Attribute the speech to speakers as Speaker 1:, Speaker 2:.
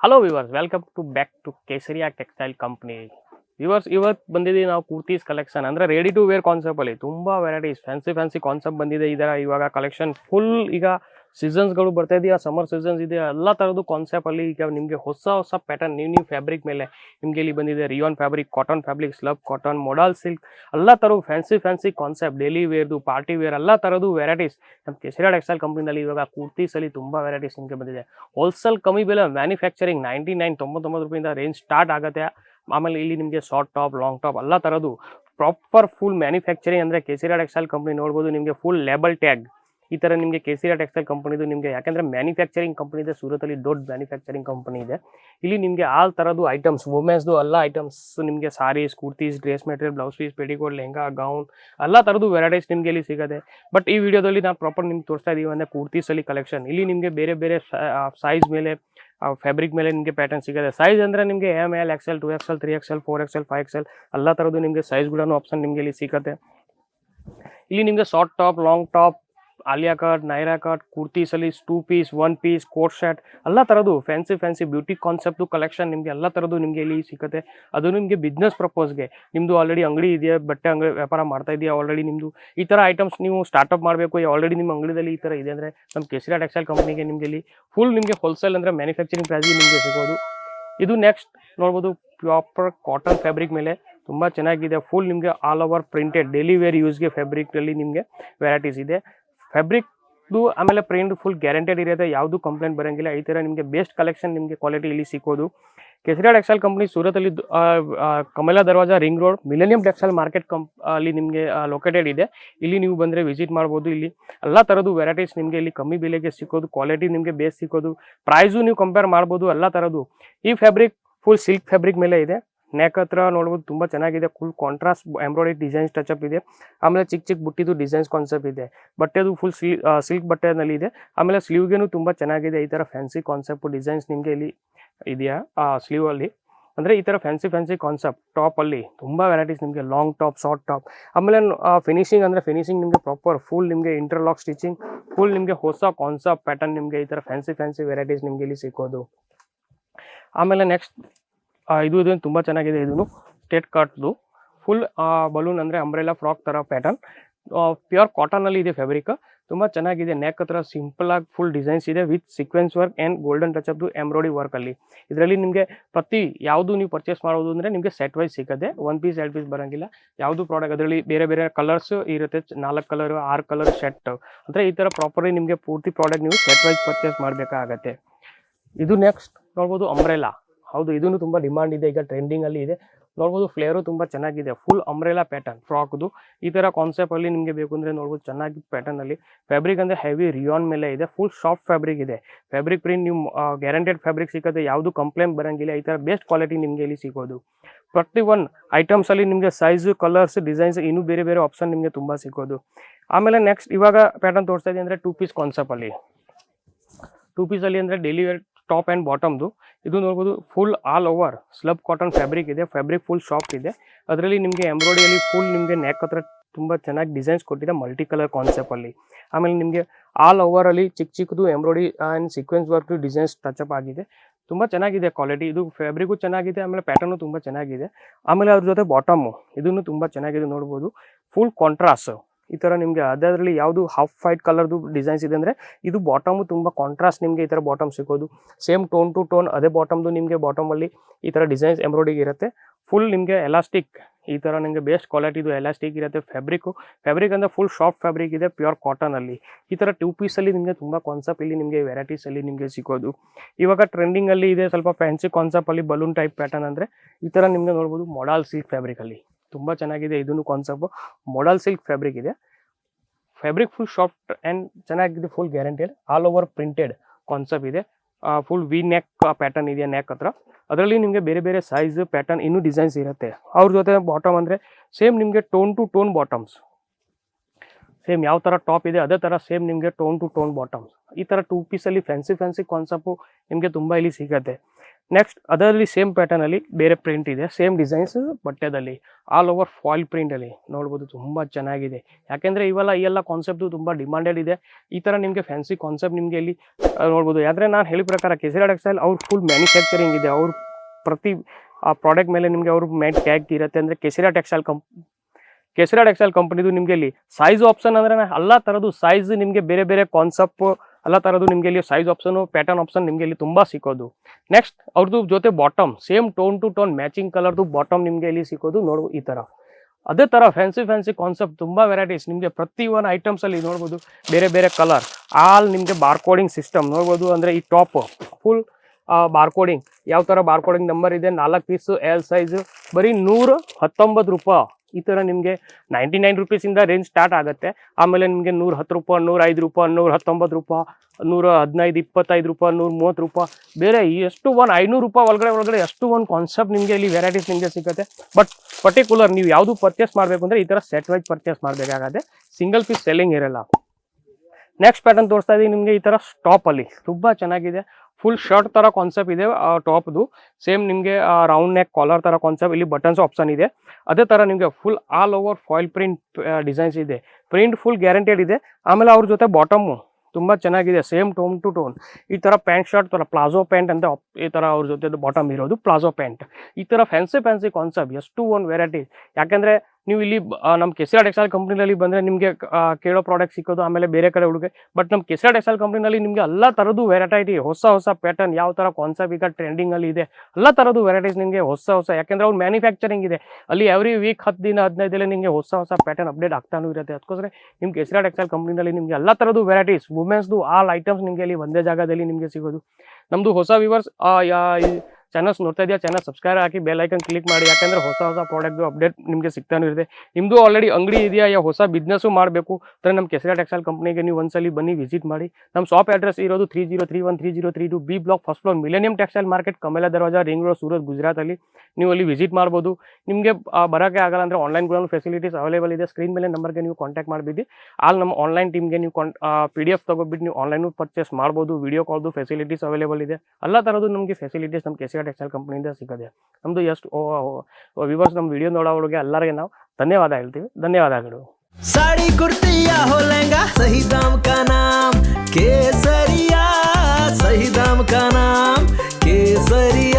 Speaker 1: Hello viewers welcome to back to Kesariya textile company viewers ಇವತ್ತು ಬಂದಿದೆ ನಾವು kurtis collection ಅಂದರೆ ರೆಡಿ ಟು ವೇರ್ ಕಾನ್ಸೆಪ್ಟಲ್ಲಿ ತುಂಬ ವೆರೈಟೀಸ್ ಫ್ಯಾನ್ಸಿ ಫ್ಯಾನ್ಸಿ ಕಾನ್ಸೆಪ್ಟ್ ಬಂದಿದೆ. ಇದರ ಇವಾಗ ಕಲೆಕ್ಷನ್ ಫುಲ್ ಈಗ ಸೀಸನ್ಸ್ಗಳು ಬರ್ತಾ ಇದೆಯಾ? ಸಮ್ಮರ್ ಸೀಸನ್ಸ್ ಇದೆ ಎಲ್ಲ ಥರದ್ದು ಕಾನ್ಸೆಪ್ಟಲ್ಲಿ ಈಗ ನಿಮಗೆ ಹೊಸ ಹೊಸ ಪ್ಯಾಟರ್ನ್ ನ್ಯೂ ನ್ಯೂ ಫ್ಯಾಬ್ರಿಕ್ ಮೇಲೆ ನಿಮಗೆ ಇಲ್ಲಿ ಬಂದಿದೆ rayon fabric cotton fabric slub cotton modal silk ಎಲ್ಲ ಥರದ್ದು ಫ್ಯಾನ್ಸಿ ಫ್ಯಾನ್ಸಿ ಕಾನ್ಸೆಪ್ಟ್ ಡೈಲಿ ವೇರ್ದು ಪಾರ್ಟಿ ವೇರ್ ಎಲ್ಲ ಥರದ್ದು ವೆರೈಟೀಸ್ ನಮ್ಮ ಕೆಸರಿ ಟೆಕ್ಸ್ಟೈಲ್ ಕಂಪ್ನಿನಲ್ಲಿ ಇವಾಗ ಕುರ್ತೀಸಲ್ಲಿ ತುಂಬ ವೆರೈಟೀಸ್ ನಿಮಗೆ ಬಂದಿದೆ. ಹೋಲ್ಸೇಲ್ ಕಮ್ಮಿ ಬೆಲೆ ಮ್ಯಾನುಫ್ಯಾಕ್ಚರಿಂಗ್ ನೈಂಟಿ ನೈನ್ ತೊಂಬತ್ತೊಂಬತ್ತು ರೂಪಾಯಿಂದ ರೇಂಜ್ ಸ್ಟಾರ್ಟ್ ಆಗುತ್ತೆ. ಆಮೇಲೆ ಇಲ್ಲಿ ನಿಮಗೆ ಶಾರ್ಟ್ ಟಾಪ್ ಲಾಂಗ್ ಟಾಪ್ ಎಲ್ಲ ಥರದ್ದು ಪ್ರಾಪರ್ ಫುಲ್ ಮ್ಯಾನುಫ್ಯಾಕ್ಚರಿಂಗ್ ಅಂದರೆ ಕೆಸಿರಾ ಟೆಕ್ಸ್ಟೈಲ್ ಕಂಪ್ನಿ ನೋಡ್ಬೋದು, ನಿಮಗೆ ಫುಲ್ ಲೇಬಲ್ ಟ್ಯಾಗ್ ಈ ಥರ ನಿಮಗೆ ಕೆಸಿರಾ ಟೆಕ್ಸ್ಟೈಲ್ ಕಂಪನಿದು ನಿಮಗೆ, ಯಾಕಂದರೆ ಮ್ಯಾನುಫ್ಯಾಕ್ಚರಿಂಗ್ ಕಂಪನಿ ಇದೆ ಸೂರತಲ್ಲಿ ದೊಡ್ಡ ಮ್ಯಾನುಫ್ಯಾಕ್ಚರಿಂಗ್ ಕಂಪನಿ ಇದೆ. ಇಲ್ಲಿ ನಿಮಗೆ ಆ ಥರದ್ದು ಐಟಮ್ಸ್ ವುಮೆನ್ಸ್ದು ಎಲ್ಲ ಐಟಮ್ಸ್ ನಿಮಗೆ saris kurtis dress material blouse piece petticoat lehenga gown ಎಲ್ಲ ಥರದ್ದು ವೆರೈಟೀಸ್ ನಿಮಗೆ ಇಲ್ಲಿ ಸಿಗುತ್ತೆ ಬಟ್ ಈ ವಿಡಿಯೋದಲ್ಲಿ ನಾನು ಪ್ರಾಪರ್ ನಿಮ್ಗೆ ತೋರಿಸ್ತಾ ಇದೀವಿ ಅಂದರೆ ಕುರ್ತೀಸಲ್ಲಿ ಕಲೆಕ್ಷನ್ ಇಲ್ಲಿ ನಿಮಗೆ ಬೇರೆ ಬೇರೆ ಸೈಜ್ ಮೇಲೆ ಫ್ಯಾಬ್ರಿಕ್ ಮೇಲೆ ನಿಮಗೆ ಪ್ಯಾಟರ್ನ್ ಸಿಗುತ್ತೆ ಸೈಜ್ ಅಂದರೆ ನಿಮಗೆ M L X XL two L three L four XL five L ಎಲ್ಲ ಥರದ್ದು ನಿಮಗೆ ಸೈಜ್ಗಳನ್ನು ಆಪ್ಷನ್ ನಿಮಗೆ ಇಲ್ಲಿ ಸಿಗುತ್ತೆ. ಇಲ್ಲಿ ನಿಮಗೆ short top long top Alia cut Naira cut ಕುರ್ತೀಸಲ್ಲಿ two piece one piece coat shirt ಎಲ್ಲ ಥರದ್ದು fancy fancy beauty concept collection ನಿಮಗೆ ಎಲ್ಲ ಥರದ್ದು ನಿಮಗೆ ಇಲ್ಲಿ ಸಿಗುತ್ತೆ ಅದು ನಿಮಗೆ ಬಿಸ್ನೆಸ್ ಪ್ರಪೋಸ್ಗೆ ನಿಮ್ಮದು ಆಲ್ರೆಡಿ ಅಂಗಡಿ ಇದೆಯಾ ಬಟ್ಟೆ ಅಂಗಡಿ ವ್ಯಾಪಾರ ಮಾಡ್ತಾ ಇದೆಯಾ ಆಲ್ರೆಡಿ ನಿಮ್ಮದು ಈ ಥರ ಐಟಮ್ಸ್ ನೀವು ಸ್ಟಾರ್ಟಪ್ ಮಾಡಬೇಕು ಆಲ್ರೆಡಿ ನಿಮ್ಮ ಅಂಗಡಿಯಲ್ಲಿ ಈ ಥರ ಇದೆ ಅಂದರೆ ನಮ್ಮ ಕೆಸಿರಾ ಟೆಕ್ಸ್ಟೈಲ್ ಕಂಪನಿಗೆ ನಿಮಗೆ ಇಲ್ಲಿ ಫುಲ್ ನಿಮಗೆ ಹೋಲ್ಸೇಲ್ ಅಂದರೆ ಮ್ಯಾನುಫ್ಯಾಕ್ಚರಿಂಗ್ ಪ್ರೈಸ್ ನಿಮಗೆ ಸಿಗೋದು ಇದು ನೆಕ್ಸ್ಟ್ ನೋಡ್ಬೋದು ಪ್ರಾಪರ್ ಕಾಟನ್ ಫ್ಯಾಬ್ರಿಕ್ ಮೇಲೆ ತುಂಬ ಚೆನ್ನಾಗಿದೆ ಫುಲ್ ನಿಮಗೆ all over printed daily wear ಯೂಸ್ಗೆ ಫ್ಯಾಬ್ರಿಕಲ್ಲಿ ನಿಮಗೆ ವೆರೈಟೀಸ್ ಇದೆ. ಫ್ಯಾಬ್ರಿಕ್ದು ಆಮೇಲೆ ಪ್ರಿಂಟ್ ಫುಲ್ ಗ್ಯಾರಂಟೆಡ್ ಇರೋದೆ, ಯಾವುದು ಕಂಪ್ಲೇಂಟ್ ಬರೋಂಗಿಲ್ಲ. ಈ ಥರ ನಿಮಗೆ ಬೆಸ್ಟ್ ಕಲೆಕ್ಷನ್ ನಿಮಗೆ ಕ್ವಾಲಿಟಿ ಇಲ್ಲಿ ಸಿಕ್ಕೋದು. Kesariya textile company ಸೂರತಲ್ಲಿ Kamala Darwaja ring road millennium textile market ಕಂಪ್ ಅಲ್ಲಿ ನಿಮಗೆ ಲೊಕೇಟೆಡ್ ಇದೆ. ಇಲ್ಲಿ ನೀವು ಬಂದರೆ ವಿಸಿಟ್ ಮಾಡ್ಬೋದು. ಇಲ್ಲಿ ಎಲ್ಲ ಥರದ್ದು ವೆರೈಟೀಸ್ ನಿಮಗೆ ಇಲ್ಲಿ ಕಮ್ಮಿ ಬೆಲೆಗೆ ಸಿಕ್ಕೋದು ಕ್ವಾಲಿಟಿ ನಿಮಗೆ ಬೇಸ್ ಸಿಕ್ಕೋದು. ಪ್ರೈಸು ನೀವು ಕಂಪೇರ್ ಮಾಡ್ಬೋದು, ಎಲ್ಲ ಥರದ್ದು ಈ ಫ್ಯಾಬ್ರಿಕ್ ಫುಲ್ ಸಿಲ್ಕ್ ಫ್ಯಾಬ್ರಿಕ್ ಮೇಲೆ ಇದೆ. ನೆಕ್ ಹತ್ರ ನೋಡ್ಬೋದು ತುಂಬ ಚೆನ್ನಾಗಿದೆ full contrast embroidery designs touch up ಇದೆ. ಆಮೇಲೆ ಚಿಕ್ಕ ಚಿಕ್ಕ ಬುಟ್ಟಿದು ಡಿಸೈನ್ಸ್ ಕಾನ್ಸೆಪ್ಟ್ ಇದೆ. ಬಟ್ಟೆದು ಫುಲ್ ಸ್ಲೀ ಸಿಲ್ಕ್ ಬಟ್ಟೆನಲ್ಲಿ ಇದೆ. ಆಮೇಲೆ ಸ್ಲೀವ್ಗೆನು ತುಂಬ ಚೆನ್ನಾಗಿದೆ, ಈ ಥರ ಫ್ಯಾನ್ಸಿ ಕಾನ್ಸೆಪ್ಟ್ ಡಿಸೈನ್ಸ್ ನಿಮಗೆ ಇಲ್ಲಿ ಇದೆಯಾ? ಆ ಸ್ಲೀವಲ್ಲಿ ಅಂದರೆ ಈ ಥರ ಫ್ಯಾನ್ಸಿ ಫ್ಯಾನ್ಸಿ ಕಾನ್ಸೆಪ್ಟ್ ಟಾಪಲ್ಲಿ ತುಂಬ ವೆರೈಟೀಸ್ ನಿಮಗೆ ಲಾಂಗ್ ಟಾಪ್ ಶಾರ್ಟ್ ಟಾಪ್ ಆಮೇಲೆ ಫಿನಿಶಿಂಗ್ ಅಂದರೆ ಫಿನಿಶಿಂಗ್ ನಿಮಗೆ ಪ್ರಾಪರ್ ಫುಲ್ ನಿಮಗೆ ಇಂಟರ್ಲಾಕ್ ಸ್ಟಿಚಿಂಗ್ ಫುಲ್ ನಿಮಗೆ ಹೊಸ ಕಾನ್ಸೆಪ್ಟ್ ಪ್ಯಾಟರ್ನ್ ನಿಮಗೆ ಈ ಥರ ಫ್ಯಾನ್ಸಿ ಫ್ಯಾನ್ಸಿ ವೆರೈಟೀಸ್ ನಿಮಗೆ ಇಲ್ಲಿ ಸಿಕ್ಕೋದು. ಆಮೇಲೆ ನೆಕ್ಸ್ಟ್ ಇದು ಇದು ತುಂಬ ಚೆನ್ನಾಗಿದೆ. ಇದನ್ನು ಸ್ಟೇಟ್ ಕಟ್ದು ಫುಲ್ ಬಲೂನ್ ಅಂದರೆ ಅಂಬ್ರೆಲಾ ಫ್ರಾಕ್ ಥರ ಪ್ಯಾಟರ್ನ್ ಪ್ಯೂರ್ ಕಾಟನಲ್ಲಿ ಇದೆ ಫ್ಯಾಬ್ರಿಕ್ ತುಂಬ ಚೆನ್ನಾಗಿದೆ. ನೆಕ್ ಹತ್ರ ಸಿಂಪಲ್ ಆಗಿ ಫುಲ್ ಡಿಸೈನ್ಸ್ ಇದೆ with sequence work and golden touch ಅಪ್ದು embroidery ವರ್ಕಲ್ಲಿ ಇದರಲ್ಲಿ ನಿಮಗೆ ಪ್ರತಿ ಯಾವುದು ನೀವು ಪರ್ಚೇಸ್ ಮಾಡೋದು ಅಂದರೆ ನಿಮಗೆ ಸೆಟ್ ವೈಸ್ ಸಿಗುತ್ತೆ ಒನ್ ಪೀಸ್ ಎರಡು ಪೀಸ್ ಬರೋಂಗಿಲ್ಲ. ಯಾವುದು ಪ್ರಾಡಕ್ಟ್ ಅದರಲ್ಲಿ ಬೇರೆ ಬೇರೆ ಕಲರ್ಸ್ ಇರುತ್ತೆ. ನಾಲ್ಕು ಕಲರ್ ಆರು ಕಲರ್ ಸೆಟ್ ಅಂದರೆ ಈ ಥರ ಪ್ರಾಪರ್ಲಿ ನಿಮಗೆ ಪೂರ್ತಿ ಪ್ರಾಡಕ್ಟ್ ನೀವು ಸೆಟ್ ವೈಸ್ ಪರ್ಚೇಸ್ ಮಾಡಬೇಕಾಗತ್ತೆ. ಇದು ನೆಕ್ಸ್ಟ್ ನೋಡ್ಬೋದು ಅಂಬ್ರೆಲಾ ಹೌದು ಇದನ್ನು ತುಂಬ ಡಿಮಾಂಡ್ ಇದೆ. ಈಗ ಟ್ರೆಂಡಿಂಗಲ್ಲಿ ಇದೆ. ನೋಡ್ಬೋದು ಫ್ಲೇರು ತುಂಬ ಚೆನ್ನಾಗಿದೆ. ಫುಲ್ ಅಂಬ್ರೆಲಾ ಪ್ಯಾಟರ್ನ್ ಫ್ರಾಕ್ದು ಈ ಥರ ಕಾನ್ಸೆಪ್ಟಲ್ಲಿ ನಿಮಗೆ ಬೇಕು ಅಂದರೆ ನೋಡ್ಬೋದು ಚೆನ್ನಾಗಿ ಪ್ಯಾಟರ್ನಲ್ಲಿ ಫ್ಯಾಬ್ರಿಕ್ ಅಂದರೆ ಹೆವಿ ರಿಯಾನ್ ಮೇಲೆ ಇದೆ. ಫುಲ್ ಸಾಫ್ಟ್ ಫ್ಯಾಬ್ರಿಕ್ ಇದೆ. ಫ್ಯಾಬ್ರಿಕ್ ಪ್ರಿಂಟ್ ನೀವು ಗ್ಯಾರಂಟೆಡ್ ಫ್ಯಾಬ್ರಿಕ್ ಸಿಗುತ್ತೆ ಯಾವುದು ಕಂಪ್ಲೇಂಟ್ ಬರೋಂಗಿಲ್ಲ. ಈ ಥರ ಬೆಸ್ಟ್ ಕ್ವಾಲಿಟಿ ನಿಮಗೆ ಇಲ್ಲಿ ಸಿಗೋದು. ಪ್ರತಿ ಒನ್ ಐಟಮ್ಸಲ್ಲಿ ನಿಮಗೆ ಸೈಜು ಕಲರ್ಸ್ ಡಿಸೈನ್ಸ್ ಇನ್ನೂ ಬೇರೆ ಬೇರೆ ಆಪ್ಷನ್ ನಿಮಗೆ ತುಂಬ ಸಿಗೋದು. ಆಮೇಲೆ ನೆಕ್ಸ್ಟ್ ಇವಾಗ ಪ್ಯಾಟರ್ನ್ ತೋರಿಸ್ತಾ ಇದೆ ಅಂದರೆ ಟೂ ಪೀಸ್ ಕಾನ್ಸೆಪ್ಟಲ್ಲಿ ಟೂ ಪೀಸಲ್ಲಿ ಅಂದರೆ ಡೆಲಿವರ್ ವೇರ್ ಟಾಪ್ ಆ್ಯಂಡ್ ಬಾಟಮ್ದು ಇದು ನೋಡ್ಬೋದು full all over slub cotton fabric ಇದೆ. ಫ್ಯಾಬ್ರಿಕ್ ಫುಲ್ ಸಾಫ್ಟ್ ಇದೆ. ಅದರಲ್ಲಿ ನಿಮಗೆ ಎಂಬ್ರಾಯ್ಡರಿಯಲ್ಲಿ ಫುಲ್ ನಿಮಗೆ ನೆಕ್ ಹತ್ರ ತುಂಬ ಚೆನ್ನಾಗಿ ಡಿಸೈನ್ಸ್ ಕೊಟ್ಟಿದೆ ಮಲ್ಟಿ ಕಲರ್ ಕಾನ್ಸೆಪ್ಟಲ್ಲಿ ಆಮೇಲೆ ನಿಮಗೆ ಆಲ್ ಓವರಲ್ಲಿ ಚಿಕ್ಕ ಚಿಕ್ಕದು embroidery and sequence work designs touch up ಆಗಿದೆ. ತುಂಬ ಚೆನ್ನಾಗಿದೆ ಕ್ವಾಲಿಟಿ ಇದು ಫ್ಯಾಬ್ರಿಕ್ಕು ಚೆನ್ನಾಗಿದೆ, ಆಮೇಲೆ ಪ್ಯಾಟರ್ನು ತುಂಬ ಚೆನ್ನಾಗಿದೆ. ಆಮೇಲೆ ಅದ್ರ ಜೊತೆ ಬಾಟಮು ಇದನ್ನು ತುಂಬ ಚೆನ್ನಾಗಿದೆ ನೋಡ್ಬೋದು. ಫುಲ್ ಕಾಂಟ್ರಾಸ್ಟ್ ಈ ಥರ ನಿಮಗೆ ಅದರಲ್ಲಿ ಯಾವುದು ಹಾಫ್ ವೈಟ್ ಕಲರ್ದು ಡಿಸೈನ್ಸ್ ಇದೆ ಅಂದರೆ ಇದು ಬಾಟಮು ತುಂಬ ಕಾಂಟ್ರಾಸ್ಟ್ ನಿಮಗೆ ಈ ಥರ ಬಾಟಮ್ ಸಿಗೋದು. ಸೇಮ್ ಟೋನ್ ಟು ಟೋನ್ ಅದೇ ಬಾಟಮ್ದು ನಿಮಗೆ ಬಾಟಮಲ್ಲಿ ಈ ಥರ ಡಿಸೈನ್ಸ್ ಎಂಬ್ರಾಯ್ಡಿಗೆ ಇರುತ್ತೆ. ಫುಲ್ ನಿಮಗೆ ಎಲಾಸ್ಟಿಕ್ ಈ ಥರ ನಿಮಗೆ ಬೆಸ್ಟ್ ಕ್ವಾಲಿಟಿದು ಎಲಾಸ್ಟಿಕ್ ಇರುತ್ತೆ. ಫ್ಯಾಬ್ರಿಕ್ಕು ಫ್ಯಾಬ್ರಿಕ್ ಅಂದರೆ ಫುಲ್ ಸಾಫ್ಟ್ ಫ್ಯಾಬ್ರಿಕ್ ಇದೆ ಪ್ಯೂರ್ ಕಾಟನಲ್ಲಿ ಈ ಥರ ಟೂ ಪೀಸಲ್ಲಿ ನಿಮಗೆ ತುಂಬ ಕಾನ್ಸೆಪ್ಟ್ ಇಲ್ಲಿ ನಿಮಗೆ ವೆರೈಟೀಸಲ್ಲಿ ನಿಮಗೆ ಸಿಗೋದು. ಇವಾಗ ಟ್ರೆಂಡಿಂಗಲ್ಲಿ ಇದೆ ಸ್ವಲ್ಪ ಫ್ಯಾನ್ಸಿ ಕಾನ್ಸೆಪ್ಟಲ್ಲಿ ಬಲೂನ್ ಟೈಪ್ ಪ್ಯಾಟರ್ನ್ ಅಂದರೆ ಈ ಥರ ನಿಮಗೆ ನೋಡ್ಬೋದು ಮೊಡಾಲ್ ಸಿಲ್ಕ್ ಫ್ಯಾಬ್ರಿಕಲ್ಲಿ ತುಂಬ ಚೆನ್ನಾಗಿದೆ. ಇದನ್ನು ಕಾನ್ಸೆಪ್ಟ್ ಮಾಡಲ್ ಸಿಲ್ಕ್ ಫ್ಯಾಬ್ರಿಕ್ ಇದೆ. ಫ್ಯಾಬ್ರಿಕ್ ಫುಲ್ ಸಾಫ್ಟ್ ಆ್ಯಂಡ್ ಚೆನ್ನಾಗಿದೆ full guaranteed all over printed concept ಇದೆ. ಫುಲ್ ವಿ ನೆಕ್ ಪ್ಯಾಟರ್ನ್ ಇದೆಯಾ ನೆಕ್ ಹತ್ರ. ಅದರಲ್ಲಿ ನಿಮಗೆ ಬೇರೆ ಬೇರೆ ಸೈಜ್ ಪ್ಯಾಟರ್ನ್ ಇನ್ನೂ ಡಿಸೈನ್ಸ್ ಇರುತ್ತೆ. ಅವ್ರ ಜೊತೆ ಬಾಟಮ್ ಅಂದರೆ ಸೇಮ್ ನಿಮಗೆ tone to tone bottoms same ಯಾವ ಥರ ಟಾಪ್ ಇದೆ, ಅದೇ ಥರ ಸೇಮ್ ನಿಮಗೆ ಟೋನ್ ಟು ಟೋನ್ ಬಾಟಮ್ಸ್ ಈ ಥರ ಟೂ ಪೀಸಲ್ಲಿ ಫ್ಯಾನ್ಸಿ ಫ್ಯಾನ್ಸಿ ಕಾನ್ಸೆಪ್ಟು ನಿಮಗೆ ತುಂಬ ಇಲ್ಲಿ ಸಿಗುತ್ತೆ. ನೆಕ್ಸ್ಟ್ ಅದರಲ್ಲಿ ಸೇಮ್ ಪ್ಯಾಟರ್ನ್ ಅಲ್ಲಿ ಬೇರೆ ಪ್ರಿಂಟ್ ಇದೆ. ಸೇಮ್ ಡಿಸೈನ್ಸ್ ಬಟ್ಟೆದಲ್ಲಿ ಆಲ್ ಓವರ್ ಫಾಯಿಲ್ ಪ್ರಿಂಟ್ ಅಲ್ಲಿ. ನೋಡ್ಬೋದು ತುಂಬಾ ಚೆನ್ನಾಗಿದೆ. ಯಾಕೆಂದ್ರೆ ಇವೆಲ್ಲ, ಈ ಎಲ್ಲ ಕಾನ್ಸೆಪ್ಟ್ ತುಂಬಾ ಡಿಮಾಂಡೆಡ್ ಇದೆ. ಈ ತರ ನಿಮಗೆ ಫ್ಯಾನ್ಸಿ ಕಾನ್ಸೆಪ್ಟ್ ನಿಮಗೆ ಇಲ್ಲಿ ನೋಡ್ಬೋದು. ಆದರೆ ನಾನು ಹೇಳಿದ ಪ್ರಕಾರ ಕೆಸಿರಾ ಟೆಕ್ಸ್ಟೈಲ್ ಅವ್ರ ಫುಲ್ ಮ್ಯಾನುಫ್ಯಾಕ್ಚರಿಂಗ್ ಇದೆ. ಅವ್ರ ಪ್ರತಿ, ಆ ಪ್ರಾಡಕ್ಟ್ ಮೇಲೆ ನಿಮಗೆ ಅವ್ರ ಮ್ಯಾಟ್ ಟ್ಯಾಗ್ ಇರುತ್ತೆ. ಅಂದ್ರೆ ಕೆಸಿರಾ ಟೆಕ್ಸ್ಟೈಲ್ ಕಂಪ್ ಕೆಸಿರಾ ಟೆಕ್ಸ್ಟೈಲ್ ಕಂಪನಿದು ನಿಮಗೆ ಇಲ್ಲಿ ಸೈಜ್ ಆಪ್ಷನ್ ಅಂದ್ರೆ ಎಲ್ಲ ತರದ್ದು ಸೈಜ್ ನಿಮಗೆ ಬೇರೆ ಬೇರೆ ಕಾನ್ಸೆಪ್ಟ್ ಎಲ್ಲ ಥರದ್ದು ನಿಮಗೆ ಇಲ್ಲಿ ಸೈಜ್ ಆಪ್ಷನ್ ಪ್ಯಾಟರ್ನ್ ಆಪ್ಷನ್ ನಿಮಗೆ ಇಲ್ಲಿ ತುಂಬಾ ಸಿಕ್ಕೋದು. ನೆಕ್ಸ್ಟ್ ಅವ್ರದ್ದು ಜೊತೆ bottom same tone to tone matching ಕಲರ್ದು ಬಾಟಮ್ ನಿಮಗೆ ಇಲ್ಲಿ ಸಿಕ್ಕೋದು, ನೋಡು ಈ ತರ. ಅದೇ ತರ ಫ್ಯಾನ್ಸಿ ಫ್ಯಾನ್ಸಿ ಕಾನ್ಸೆಪ್ಟ್ ತುಂಬಾ ವೆರೈಟೀಸ್ ನಿಮಗೆ ಪ್ರತಿ ಒಂದು ಐಟಮ್ಸ್ ಅಲ್ಲಿ ನೋಡ್ಬೋದು, ಬೇರೆ ಬೇರೆ ಕಲರ್ ಆಲ್ ನಿಮಗೆ ಬಾರ್ಕೋಡಿಂಗ್ ಸಿಸ್ಟಮ್ ನೋಡ್ಬೋದು, ಅಂದ್ರೆ ಈ ಟಾಪ್ ಫುಲ್ ಬಾರ್ಕೋಡಿಂಗ್ ಯಾವ ತರ ಬಾರ್ಕೋಡಿಂಗ್ ನಂಬರ್ ಇದೆ? ನಾಲ್ಕು ಪೀಸ್ ಎಲ್ ಸೈಜ್ ಬರೀ ನೂರು ಹತ್ತೊಂಬತ್ತು ರೂಪಾಯಿ. ಈ ಥರ ನಿಮಗೆ ನೈಂಟಿ ನೈನ್ ರುಪೀಸಿಂದ ರೇಂಜ್ ಸ್ಟಾರ್ಟ್ ಆಗುತ್ತೆ. ಆಮೇಲೆ ನಿಮಗೆ ನೂರ ಹತ್ತು ರೂಪಾಯಿ, ನೂರ ಐದು ರೂಪಾಯಿ, ನೂರ ಹತ್ತೊಂಬತ್ತು ರೂಪಾಯಿ, ನೂರ ಹದಿನೈದು, ಇಪ್ಪತ್ತೈದು ರೂಪಾಯಿ, ನೂರ ಮೂವತ್ತು ರೂಪಾಯಿ. ಬೇರೆ ಎಷ್ಟು ಒಂದು ಐನೂರು ರೂಪಾಯಿ ಒಳಗಡೆ ಒಳಗಡೆ ಎಷ್ಟು ಒಂದು ಕಾನ್ಸೆಪ್ಟ್ ನಿಮಗೆ ಇಲ್ಲಿ ವೆರೈಟೀಸ್ ನಿಮಗೆ ಸಿಗುತ್ತೆ. ಬಟ್ ಪರ್ಟಿಕ್ಯುಲರ್ ನೀವು ಯಾವುದು ಪರ್ಚೇಸ್ ಮಾಡಬೇಕು ಅಂದರೆ ಈ ಥರ ಸೆಟ್ ವೈಸ್ ಪರ್ಚೇಸ್ ಮಾಡಬೇಕಾಗತ್ತೆ. ಸಿಂಗಲ್ ಪೀಸ್ ಸೆಲ್ಲಿಂಗ್ ಇರಲ್ಲ. ನೆಕ್ಸ್ಟ್ ಪ್ಯಾಟರ್ನ್ ತೋರಿಸ್ತಾ ಇದ್ದೀನಿ ನಿಮಗೆ ಈ ಥರ ಸ್ಟಾಪಲ್ಲಿ ತುಂಬ ಚೆನ್ನಾಗಿದೆ. ಫುಲ್ ಶರ್ಟ್ ತರ ಕಾನ್ಸೆಪ್ಟ್ ಇದೆ ಟಾಪ್ದು ಸೇಮ್ ನಿಮಗೆ ರೌಂಡ್ ನೆಕ್ ಕಾಲರ್ ತರ ಕಾನ್ಸೆಪ್ಟ್ ಇಲ್ಲಿ ಬಟನ್ಸ್ ಆಪ್ಷನ್ ಇದೆ. ಅದೇ ತರ ನಿಮಗೆ full all over foil print designs ಇದೆ. ಪ್ರಿಂಟ್ ಫುಲ್ ಗ್ಯಾರಂಟೆಡ್ ಇದೆ. ಆಮೇಲೆ ಅವ್ರ ಜೊತೆ ಬಾಟಮು ತುಂಬ ಚೆನ್ನಾಗಿದೆ ಸೇಮ್ ಟೋನ್ ಟು ಟೋನ್ ಈ ಥರ ಪ್ಯಾಂಟ್ ಶರ್ಟ್ ಥರ ಪ್ಲಾಜೋ ಪ್ಯಾಂಟ್ ಅಂತ ಈ ಥರ ಅವ್ರ ಜೊತೆ ಬಾಟಮ್ ಇರೋದು ಪ್ಲಾಜೋ ಪ್ಯಾಂಟ್ ಈ ಥರ ಫ್ಯಾನ್ಸಿ ಫ್ಯಾನ್ಸಿ ಕಾನ್ಸೆಪ್ಟ್ ಎಷ್ಟು ಒಂದು ವೆರೈಟಿ ಯಾಕೆಂದರೆ ನೀವು ಇಲ್ಲಿ ನಮ್ಮ ಕೆಸಿರಾ ಟೆಕ್ಸ್ಟೈಲ್ ಕಂಪ್ನಿನಲ್ಲಿ ಬಂದರೆ ನಿಮಗೆ ಕೇಳೋ ಪ್ರಾಡಕ್ಟ್ ಸಿಕ್ಕೋದು, ಆಮೇಲೆ ಬೇರೆ ಕಡೆ ಹುಡುಗೆ ಬಟ್ ನಮ್ಮ ಕೆಸಿರಾ ಟೆಕ್ಸ್ಟೈಲ್ ಕಂಪ್ನಿನಲ್ಲಿ ನಿಮಗೆ ಎಲ್ಲ ಥರದ್ದು ವೆರೈಟಿ ಹೊಸ ಹೊಸ ಪ್ಯಾಟರ್ನ್ ಯಾವ ಥರ ಕಾನ್ಸೆಪ್ಟ್ ಈಗ ಟ್ರೆಂಡಿಂಗಲ್ಲಿ ಇದೆ, ಎಲ್ಲ ಥರದ್ದು ವೆರೈಟೀಸ್ ನಿಮಗೆ ಹೊಸ ಹೊಸ. ಯಾಕೆಂದರೆ ಅವ್ರು ಮ್ಯಾನುಫ್ಯಾಕ್ಚರಿಂಗ್ ಇದೆ. ಅಲ್ಲಿ ಎವ್ರಿ ವೀಕ್ ಹತ್ತು ದಿನ, ಹದಿನೈದಲ್ಲಿ ನಿಮಗೆ ಹೊಸ ಹೊಸ ಪ್ಯಾಟರ್ನ್ ಅಪ್ಡೇಟ್ ಆಗ್ತಾನೂ ಇರುತ್ತೆ. ಅದಕ್ಕೋಸ್ಕರ ನಿಮ್ಮ ಕೆಸಿರಾ ಟೆಕ್ಸ್ಟೈಲ್ ಕಂಪ್ನಿನಲ್ಲಿ ನಿಮಗೆ ಎಲ್ಲ ಥರದ್ದು ವೆರೈಟೀಸ್ ವುಮೆನ್ಸ್ದು ಆಲ್ ಐಟಮ್ಸ್ ನಿಮಗೆ ಇಲ್ಲಿ ಒಂದೇ ಜಾಗದಲ್ಲಿ ನಿಮಗೆ ಸಿಗೋದು. ನಮ್ಮದು ಹೊಸ ವಿವರ್ಸ್ ಚಾನಲ್ಸ್ ನೋಡ್ತಾ ಇದೆಯಾ ಚಾನಲ್ ಸಬ್ಸ್ಕ್ರೈಬ್ ಹಾಕಿ ಬೆಲ್ ಐಕನ್ ಕ್ಲಿಕ್ ಮಾಡಿ. ಯಾಕಂದ್ರೆ ಹೊಸ ಹೊಸ ಪ್ರಾಡಕ್ಟ್ ಅಪ್ಡೇಟ್ ನಿಮಗೆ ಸಿಗ್ತಾನೂ ಇರುತ್ತೆ. ನಿಮ್ಮದು ಆಲ್ರೆಡಿ ಅಂಗಡಿ ಇದೆಯಾ? ಯಾ ಹೊಸ ಬಿಸ್ನೆಸ್ಸು ಮಾಡಬೇಕು? ಅಂದರೆ ನಮ್ಮ ಕೆಸರಾ ಟೆಕ್ಸ್ಟೈಲ್ ಕಂಪ್ನಿಗೆ ನೀವು ಒಂದ್ಸಲಿ ಬನ್ನಿ ವಿಸಿಟ್ ಮಾಡಿ. ನಮ್ಮ ಶಾಪ್ ಅಡ್ರೆಸ್ ಇರೋದು three zero three one three zero three two B block first floor millennium textile market Kamela Darwaja ring road Surat ಗುಜರಾತಲ್ಲಿ ನೀವು ಅಲ್ಲಿ ವಿಸಿಟ್ ಮಾಡ್ಬೋದು. ನಿಮಗೆ ಬರೋಕ್ಕೆ ಆಗಲ್ಲ ಅಂದರೆ ಆನ್ಲೈನ್ ಕೂಡ ಫೆಸಿಲಿಟೀಸ್ ಅವೈಲೇಬಲ್ ಇದೆ. ಸ್ಕ್ರೀನ್ ಮೇಲೆ ನಂಬರ್ಗೆ ನೀವು ಕಾಂಟ್ಯಾಕ್ಟ್ ಮಾಡಿಬಿಟ್ಟು ಆಲ್ ನಮ್ಮ ಆನ್ಲೈನ್ ಟೀಮ್ಗೆ ನೀವು ಪಿ ಡಿ ಎಫ್ ತೊಗೊಬಿಟ್ಟು ನೀವು ಆನ್ಲೈನು ಪರ್ಚೇಸ್ ಮಾಡ್ಬೋದು. ವಿಡಿಯೋ ಕಾಲ್ದು ಫೆಸಿಲಿಟೀಸ್ ಅವೈಲೇಬಲ್ ಇದೆ. ಎಲ್ಲ ಥರದ್ದು ನಮಗೆ ಫೆಸಿಲಿಟೀಸ್ ನಮ್ಮ ಏಷ್ಯಾ ಟೆಕ್ಸ್ಟೈಲ್ ಕಂಪ್ನಿಯಿಂದ ಸಿಗೋದೆ. ನಮ್ಮದು ಎಷ್ಟು ವಿವರ್ಸ್ ನಮ್ಮ ವಿಡಿಯೋ ನೋಡೋಗಳಿಗೆ ಎಲ್ಲರಿಗೆ ನಾವು ಧನ್ಯವಾದ ಹೇಳ್ತೀವಿ. ಧನ್ಯವಾದಗಳು.
Speaker 2: ಸಾಡಿ ಕುರ್ತಿಯ या ಸಹಿ लहंगा सही ಕೇಸರಿಯಾ ಸಹಿ नाम केसरिया ಕೇಸರಿ